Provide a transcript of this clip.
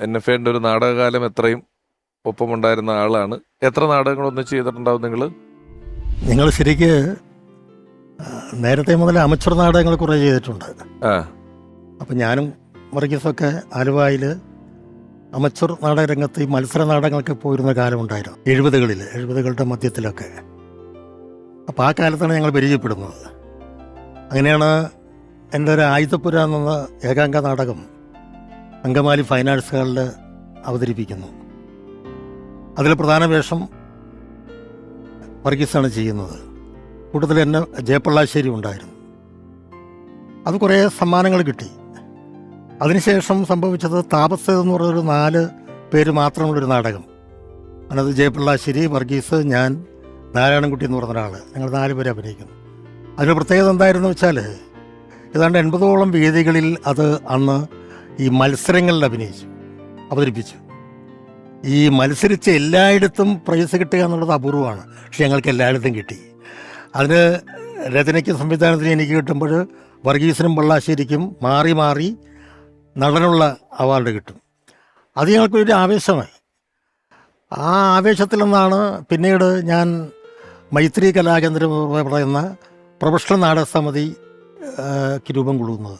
N F എന്റെ ഒരു നാടകകാലം എത്രയും ഒപ്പമുണ്ടായിരുന്ന ആളാണ്. എത്ര നാടകങ്ങൾ ഒന്നിച്ച് ചെയ്തിട്ടുണ്ടാവും നിങ്ങൾ നിങ്ങൾ ശരിക്ക് നേരത്തെ മുതൽ അമച്ചർ നാടകങ്ങൾ കുറേ ചെയ്തിട്ടുണ്ട്. ആ. അപ്പം ഞാനും വർഗീസൊക്കെ ആലുവായിൽ അമച്ചർ നാടകരംഗത്ത് ഈ മത്സര നാടകങ്ങൾക്ക് പോയിരുന്ന കാലമുണ്ടായിരുന്നു എഴുപതുകളിൽ എഴുപതുകളുടെ മധ്യത്തിലൊക്കെ. അപ്പോൾ ആ കാലത്താണ് ഞങ്ങൾ പരിചയപ്പെടുന്നത്. അങ്ങനെയാണ് എന്റെ ഒരു ആയുധപ്പുര എന്ന ഏകാംഗ നാടകം അങ്കമാലി ഫൈൻ ആർട്സ് അവതരിപ്പിക്കുന്നു. അതിൽ പ്രധാന വേഷം വർഗീസാണ് ചെയ്യുന്നത്. കൂട്ടത്തിൽ എന്നെ ജയപ്പള്ളാശ്ശേരി ഉണ്ടായിരുന്നു. അത് കുറേ സമ്മാനങ്ങൾ കിട്ടി. അതിനുശേഷം സംഭവിച്ചത് താപസ് എന്ന് പറഞ്ഞൊരു നാല് പേര് മാത്രമുള്ളൊരു നാടകം. അതിനകത്ത് ജയപ്രളാശ്ശേരി വർഗീസ് ഞാൻ നാരായണൻകുട്ടി എന്ന് പറഞ്ഞ ഒരാൾ ഞങ്ങൾ നാല് പേര് അഭിനയിക്കുന്നു. അതിന് പ്രത്യേകത എന്തായിരുന്നു വെച്ചാൽ ഏതാണ്ട് എൺപതോളം വേദികളിൽ അത് അന്ന് ഈ മത്സരങ്ങളിൽ അഭിനയിച്ചു അവതരിപ്പിച്ചു. ഈ മത്സരിച്ച് എല്ലായിടത്തും പ്രൈസ് കിട്ടുക എന്നുള്ളത് അപൂർവമാണ്. പക്ഷെ ഞങ്ങൾക്ക് എല്ലായിടത്തും കിട്ടി. അതിന് രചനയ്ക്ക് സംവിധാനത്തിന് എനിക്ക് കിട്ടുമ്പോൾ വർഗീസിനും പള്ളാശ്ശേരിക്കും മാറി മാറി നടനുള്ള അവാർഡ് കിട്ടും. അത് ഞങ്ങൾക്കൊരു ആവേശമായി. ആ ആവേശത്തിൽ നിന്നാണ് പിന്നീട് ഞാൻ മൈത്രി കലാകേന്ദ്രം പറയുന്ന പ്രൊഫഷണൽ നാടക സമിതിക്ക് രൂപം കൊള്ളുന്നത്.